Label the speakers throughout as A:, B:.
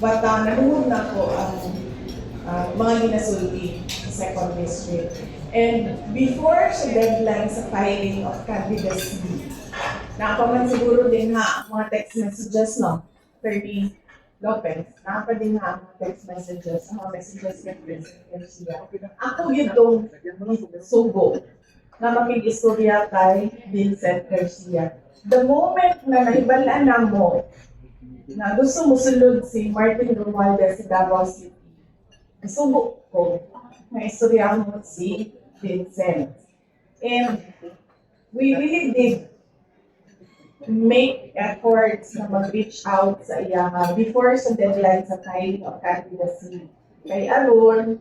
A: But uh, nanuhod na ko ang uh, mga ginasulti sa second district. And before sa deadline sa filing of candidacy, nakapaman siguro din ha mga text messages, no? 30 Lopez, nakapa din ha mga text messages, mga messages kay President Garcia. Ako yun tong sugo na makikistorya kay Vincent Garcia. The moment na nahibalaan na mo na gusto mo sulod si Martin Romualdez sa Davao City, subo ko na istorya mo si Vincent. And we really did make efforts na mag-reach out sa iya before sa deadline sa filing of candidacy. Kay Aron,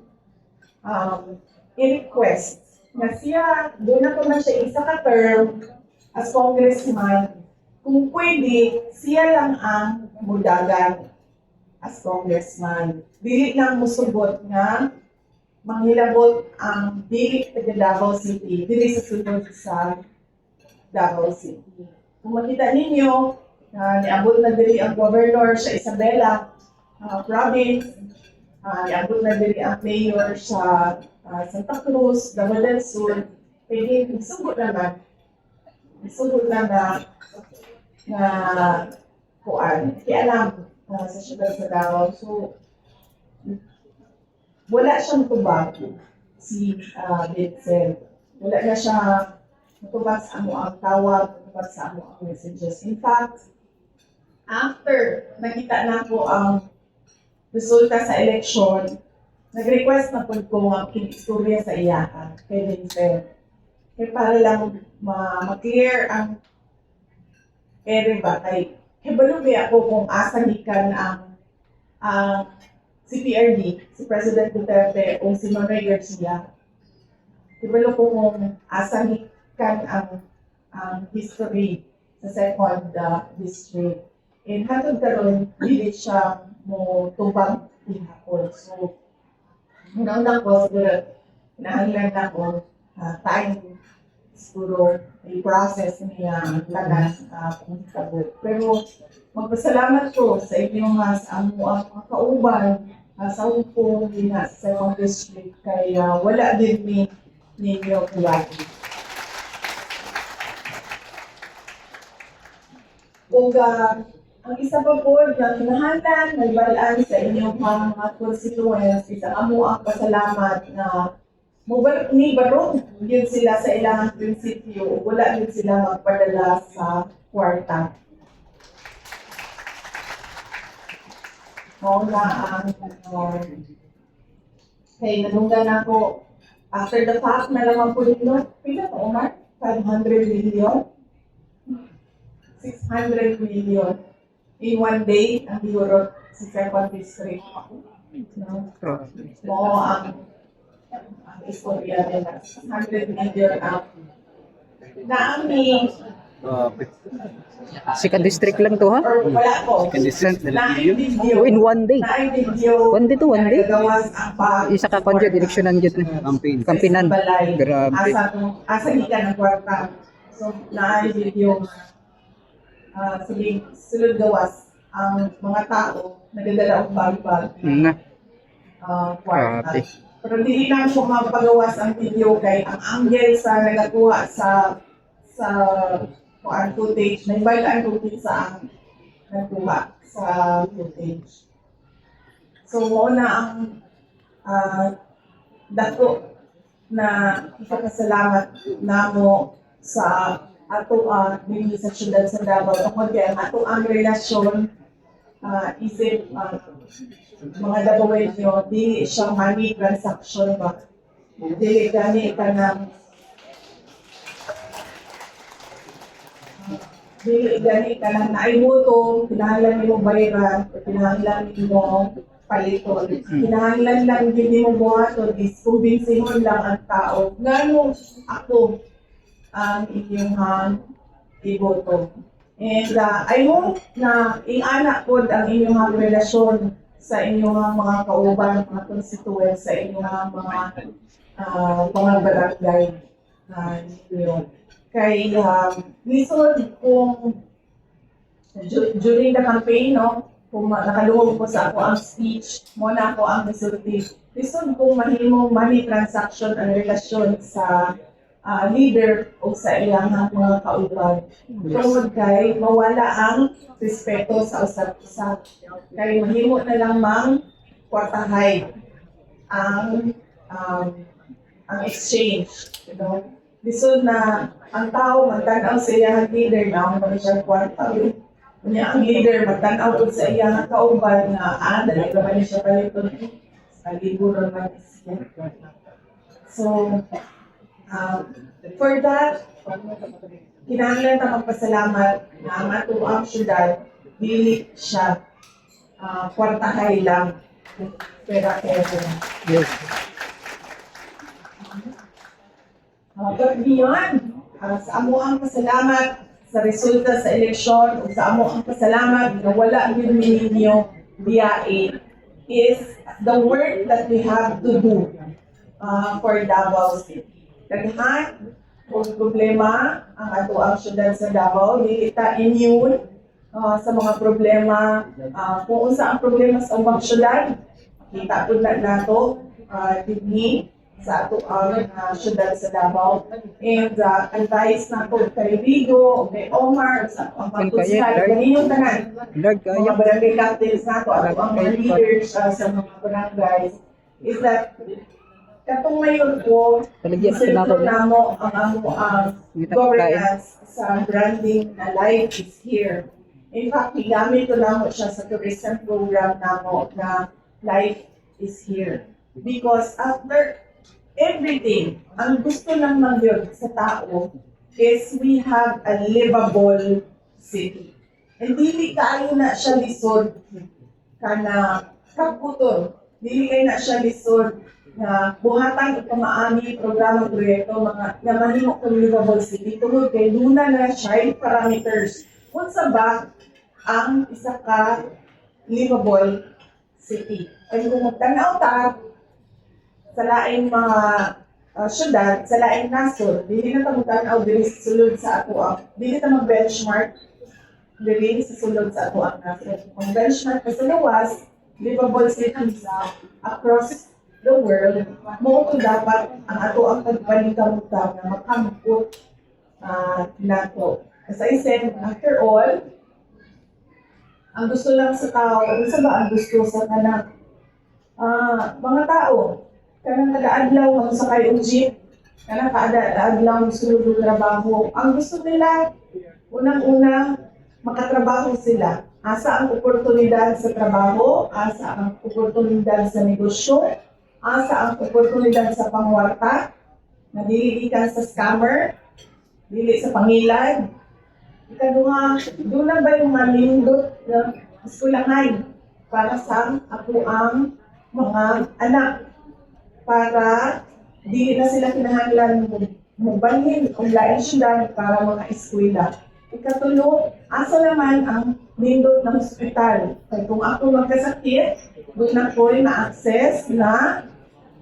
A: um, i-request na siya, doon na ko na siya isa ka term as congressman, kung pwede, siya lang ang mudagan as congressman. Dili lang musugot nga manghilabot ang dili taga Davao City, dili sa sunod sa Davao City. Kung makita ninyo, na niabot na dili ang governor sa Isabela uh, province, uh, niabot na dili ang mayor sa uh, Santa Cruz, Davao del Sur, pwede isugot na na, isugot na na na kuan, kaya alam uh, sa syudad sa Davao. So, wala siyang tubag si uh, Vincent. Wala na siya matubag sa amo ang tawag, matubag sa amo ang messages. In fact, after nakita na ko ang resulta sa election, nag-request na po ko ang kinistorya sa iyakan kay Vincent. Kaya para lang ma- ma-clear ang ere ba kay Hibalubi ako kung asa gikan ang ang si PRD, si President Duterte o si Manoy Garcia. Hibalo ko kung asa gikan ang ang history sa second uh, district. And hatod karon dili siya mo tubang tinapon. So, una-una ko, siguro, nahanglan na ko, uh, time siguro i-process niya lagan uh, kung sabot. Pero magpasalamat ko sa inyong uh, sa amo ang mga kauban uh, sa upo na sa second district kaya wala din ni ninyo lagi. Ug uh, ang isa pa po na kinahanglan nagbalaan sa inyong mga constituents isa amo ang pasalamat na Mobile ni barong yun sila sa ilang prinsipyo, wala yun sila magpadala sa kwarta. Mao na ang um, kay nanunggan ako after the fact na naman po dito, pila to Omar? 500 million? 600 million in one day ang euro sa second district. No? Mo ang istorya nila. 100 million ang naami
B: Second district lang to ha?
A: or wala po.
C: Second district na
A: video.
B: Oh, in one day.
A: Video.
B: One day to one day?
A: Ang
B: Isa ka kon dyan, direksyonan dyan.
C: campaign.
B: Kampinan.
A: Balay.
B: Grabe.
A: Asa asa di ka ng kwarta. So naay video. Ah, sige, sulod gawas ang mga tao nagdadala og bag-bag
B: Na.
A: uh, kwarta.
B: Grabe.
A: Pero hindi lang po mapagawas ang video kay ang angle sa nagakuha sa sa kuan footage, naibalaan footage sa ang nagkuha sa footage. So mo na ang ah, dako na ipagkasalamat namo sa ato uh, sa syudad sa Davao tungod kay ang ato ang relasyon ah, isip ah, mga dagawin nyo, di siya money transaction ba? Dili gani ka ng dili gani ka ng naimuto, kinahanglan mo bayaran, o kinahanglan mo paliton. Kinahanglan lang hindi mo buhaton is kumbinsihin lang ang tao. Ngano ako ang inyong uh, iboto. And uh, I hope na ingana po ang inyong relasyon sa inyong mga kauban, mga constituents, sa inyong mga uh, mga barangay uh, ninyo. Kay um, lisod kung du- during the campaign, no, kung nakalungog ko sa ako ang speech, mo na ako ang resulti. Listen kung mahimong money transaction ang relasyon sa ah, leader o sa iyang mga kauban. Tungod kay mawala ang respeto sa usap-usap. Kay mahimo na lang mang kwartahay ang um, ang exchange. You know? Lisod na ang tao magtanaw sa iyang leader na ang siya kwarta. Kanya ang leader magtanaw sa iyang kauban nga ah, ba niya siya palito sa liburon man siya. So, um, for that, kinahanglan na magpasalamat na ang ato ang syudad, dili siya uh, kwartahay lang. Pera pera.
B: Yes.
A: Uh, but beyond, uh, sa amo ang pasalamat sa resulta sa eleksyon o sa amo ang pasalamat na wala yun ninyo biyae is the work that we have to do uh, for Davao City. Daghan o problema ang ato ang syudad sa Davao, dili ta immune uh, sa mga problema uh, kung unsa ang problema sa ubang syudad, kita po na nato uh, dinhi sa ato ang uh, syudad sa Davao. And uh, advice na po kay Rigo, kay Omar, sa ang
B: Kan kaya,
A: pagkutsal,
B: Lord.
A: ganiyong tanan. Mga barangay captains na to, at ang mga leaders uh, sa mga barangays, is that katong ngayon po,
B: Paligyan sa
A: sentro
B: nako.
A: namo ang amo ang
B: Ngita
A: governance sa branding na life is here. In fact, gigamit ko namo siya sa tourism program namo na life is here. Because after everything, ang gusto lang ng yun sa tao is we have a livable city. And dili kayo na siya lisod kana kaputon. Dili kayo na siya lisod na buhatan o pamaami programa proyekto mga nga mahimo kang livable city tungod kay luna na siya parameters. Unsa ba ang isa ka livable city? Kaya kung magtanaw ta sa laing mga uh, syudad, sa laing nasod, dili na ta magtanaw diri sa sulod sa ato ang dili ta mag-benchmark dili sa sulod sa ato ang nasod. Ang benchmark sa lawas, livable cities across the world, mo ko dapat ang ato ang pagpanikamutan na makambot uh, nato. As I said, after all, ang gusto lang sa tao, ano sa ba ang gusto sa kanang ah mga tao? Kanang kada-adlaw ang sakay og jeep, kanang kada-adlaw ang sulod trabaho. Ang gusto nila, unang-una, makatrabaho sila. Asa ang oportunidad sa trabaho, asa ang oportunidad sa negosyo, asa ang oportunidad sa pangwarta, na dili sa scammer, dili sa pangilad. Ikaduha, doon na ba yung manindot na eskwelahan para sa ako ang mga anak para di na sila kinahanglan mo- mubalhin o lain syudad para mga eskwela. Ikatulo, asa naman ang nindot ng ospital? Kaya kung ako magkasakit, doon ako na-access na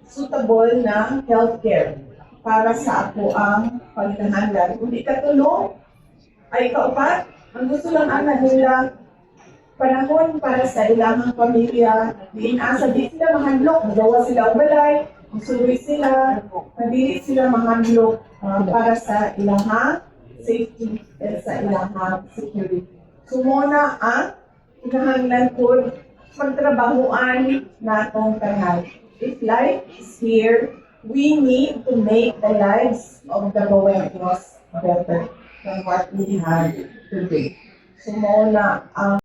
A: suitable na healthcare para sa ako ang pagkahanlan. Kung ikatulo, ay kaupat, ang gusto lang ana nila panahon para sa ilang pamilya, diin asa di sila mahandlok, magawa sila og balay, magsuloy sila, madili sila mahandlok ah, para sa ilang safety at sa ilang security. Sumuna ang kinahanglan po pagtrabahuan natong tanan. If life is here, we need to make the lives of the Bohemians better than what we have today. Sumuna ang